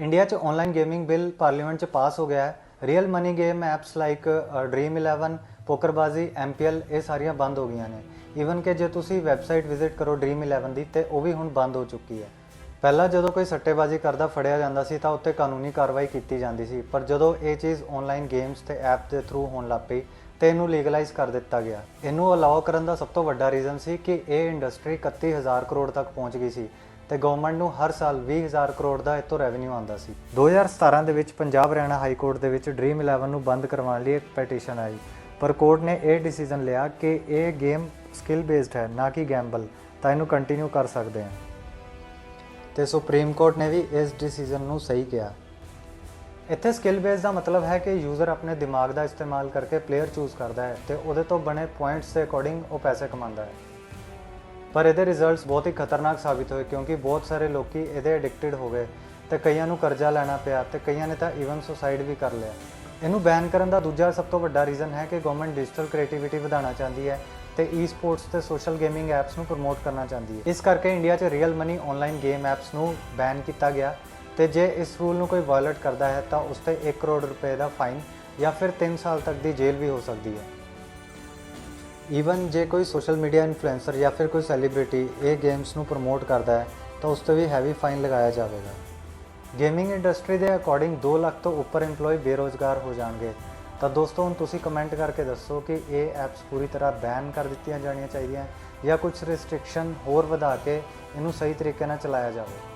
India 'ਚ online gaming bill parliament 'ਚ ਪਾਸ ਹੋ ਗਿਆ ਹੈ। Real money game apps like Dream 11 PokerBaazi MPL ਇਹ ਸਾਰੀਆਂ ਬੰਦ ਹੋ ਗਈਆਂ ਨੇ। ਈਵਨ ਕਿ ਜੇ ਤੁਸੀਂ ਵੈਬਸਾਈਟ ਵਿਜ਼ਿਟ ਕਰੋ ਡ੍ਰੀਮ 11 ਦੀ, ਤੇ ਉਹ ਵੀ ਹੁਣ ਬੰਦ ਹੋ ਚੁੱਕੀ ਹੈ। ਪਹਿਲਾਂ ਜਦੋਂ ਕੋਈ ਸੱਟੇਬਾਜ਼ੀ ਕਰਦਾ, ਫੜਿਆ ਜਾਂਦਾ ਸੀ, ਤਾਂ ਉੱਤੇ ਕਾਨੂੰਨੀ ਕਾਰਵਾਈ ਕੀਤੀ ਜਾਂਦੀ ਸੀ। ਪਰ ਜਦੋਂ ਇਹ ਚੀਜ਼ ਆਨਲਾਈਨ ਗੇਮਸ ਤੇ ਐਪ ਦੇ ਥਰੂ ਹੋਣ ਲੱਗ ਪਈ, ਤੇ ਇਹਨੂੰ ਲੀਗਲਾਈਜ਼ ਕਰ ਦਿੱਤਾ ਗਿਆ। ਇਹਨੂੰ ਅਲਾਉ ਕਰਨ ਦਾ ਸਭ ਤੋਂ ਵੱਡਾ ਰੀਜ਼ਨ ਸੀ ਕਿ ਇਹ ਇੰਡਸਟਰੀ 31000 ਕਰੋੜ ਤੱਕ ਪਹੁੰਚ ਗਈ ਸੀ। ਤੇ ਗਵਰਨਮੈਂਟ ਨੂੰ ਹਰ ਸਾਲ 20000 ਕਰੋੜ ਦਾ ਇਤੋਂ ਰੈਵਨਿਊ ਆਉਂਦਾ ਸੀ। 2017 ਦੇ ਵਿੱਚ ਪੰਜਾਬ ਹਰਿਆਣਾ ਹਾਈ ਕੋਰਟ ਦੇ ਵਿੱਚ ਡ੍ਰੀਮ 11 ਨੂੰ ਬੰਦ ਕਰਵਾਉਣ ਲਈ ਇੱਕ ਪਟੀਸ਼ਨ ਆਈ। ਪਰ ਕੋਰਟ ਨੇ ਇਹ ਡਿਸੀਜਨ ਲਿਆ ਕਿ ਇਹ ਗੇਮ ਸਕਿੱਲ ਬੇਸਡ ਹੈ, ਨਾ ਕਿ ਗੈਂਬਲ ਤਾਂ ਇਹਨੂੰ ਕੰਟੀਨਿਊ ਕਰ ਸਕਦੇ ਹਾਂ। ਤੇ ਸੁਪਰੀਮ ਕੋਰਟ ਨੇ ਵੀ ਇਸ ਡਿਸੀਜਨ ਨੂੰ ਸਹੀ ਕਿਹਾ। ਇੱਥੇ ਸਕਿੱਲ ਬੇਸ ਦਾ ਮਤਲਬ ਹੈ ਕਿ ਯੂਜ਼ਰ ਆਪਣੇ ਦਿਮਾਗ ਦਾ ਇਸਤੇਮਾਲ ਕਰਕੇ ਪਲੇਅਰ ਚੂਜ਼ ਕਰਦਾ ਹੈ ਤੇ ਉਹਦੇ ਤੋਂ ਬਣੇ ਪੁਆਇੰਟਸ ਦੇ ਅਕੋਰਡਿੰਗ ਉਹ ਪੈਸੇ ਕਮਾਉਂਦਾ ਹੈ। ਪਰ ਇਹਦੇ ਰਿਜ਼ਲਟਸ ਬਹੁਤ ਹੀ ਖਤਰਨਾਕ ਸਾਬਿਤ ਹੋਏ ਕਿਉਂਕਿ ਬਹੁਤ ਸਾਰੇ ਲੋਕੀ ਇਹਦੇ ਐਡਿਕਟਿਡ ਹੋ ਗਏ ਤੇ ਕਈਆਂ ਨੂੰ ਕਰਜ਼ਾ ਲੈਣਾ ਪਿਆ ਤੇ ਕਈਆਂ ਨੇ ਤਾਂ ਈਵਨ ਸੁਸਾਈਡ ਵੀ ਕਰ ਲਿਆ। ਇਹਨੂੰ ਬੈਨ ਕਰਨ ਦਾ ਦੂਜਾ ਸਭ ਤੋਂ ਵੱਡਾ ਰੀਜ਼ਨ ਹੈ ਕਿ ਗਵਰਨਮੈਂਟ ਡਿਜੀਟਲ ਕ੍ਰੀਏਟੀਵਿਟੀ ਵਧਾਉਣਾ ਚਾਹੁੰਦੀ ਹੈ ਤੇ ਈ-ਸਪੋਰਟਸ ਤੇ ਸੋਸ਼ਲ ਗੇਮਿੰਗ ਐਪਸ ਨੂੰ ਪ੍ਰਮੋਟ ਕਰਨਾ ਚਾਹੁੰਦੀ ਹੈ। ਇਸ ਕਰਕੇ ਇੰਡੀਆ 'ਚ real money online game apps ਨੂੰ ਬੈਨ ਕੀਤਾ ਗਿਆ ਤੇ ਜੇ ਇਸ ਰੂਲ ਨੂੰ ਕੋਈ ਵਾਇਲੇਟ ਕਰਦਾ ਹੈ ਤਾਂ ਉਸ ਤੇ 1 ਕਰੋੜ ਰੁਪਏ ਦਾ ਫਾਈਨ ਜਾਂ ਫਿਰ 3 ਸਾਲ ਤੱਕ ਦੀ ਜੇਲ੍ਹ ਵੀ ਹੋ ਸਕਦੀ ਹੈ। ਈਵਨ ਜੇ ਕੋਈ ਸੋਸ਼ਲ ਮੀਡੀਆ ਇਨਫਲੂਐਂਸਰ ਜਾਂ ਫਿਰ ਕੋਈ ਸੈਲੀਬ੍ਰਿਟੀ ਇਹ ਗੇਮਸ ਨੂੰ ਪ੍ਰਮੋਟ ਕਰਦਾ ਹੈ, ਤਾਂ ਉਸ ਤੇ ਵੀ ਹੈਵੀ ਫਾਈਨ ਲਗਾਇਆ ਜਾਵੇਗਾ। ਗੇਮਿੰਗ ਇੰਡਸਟਰੀ ਦੇ ਅਕੋਰਡਿੰਗ 2 ਲੱਖ ਤੋਂ ਉੱਪਰ EMPLOYE ਬੇਰੋਜ਼ਗਾਰ ਹੋ ਜਾਣਗੇ। ਤਾਂ ਦੋਸਤੋ, ਹੁਣ ਤੁਸੀਂ ਕਮੈਂਟ ਕਰਕੇ ਦੱਸੋ ਕਿ ਇਹ ਐਪਸ ਪੂਰੀ ਤਰ੍ਹਾਂ ਬੈਨ ਕਰ ਦਿੱਤੀਆਂ ਜਾਣੀਆਂ ਚਾਹੀਦੀਆਂ ਜਾਂ ਕੁਝ ਰੈਸਟ੍ਰਿਕਸ਼ਨ ਹੋਰ ਵਧਾ ਕੇ ਇਹਨੂੰ ਸਹੀ ਤਰੀਕੇ ਨਾਲ ਚਲਾਇਆ ਜਾਵੇ।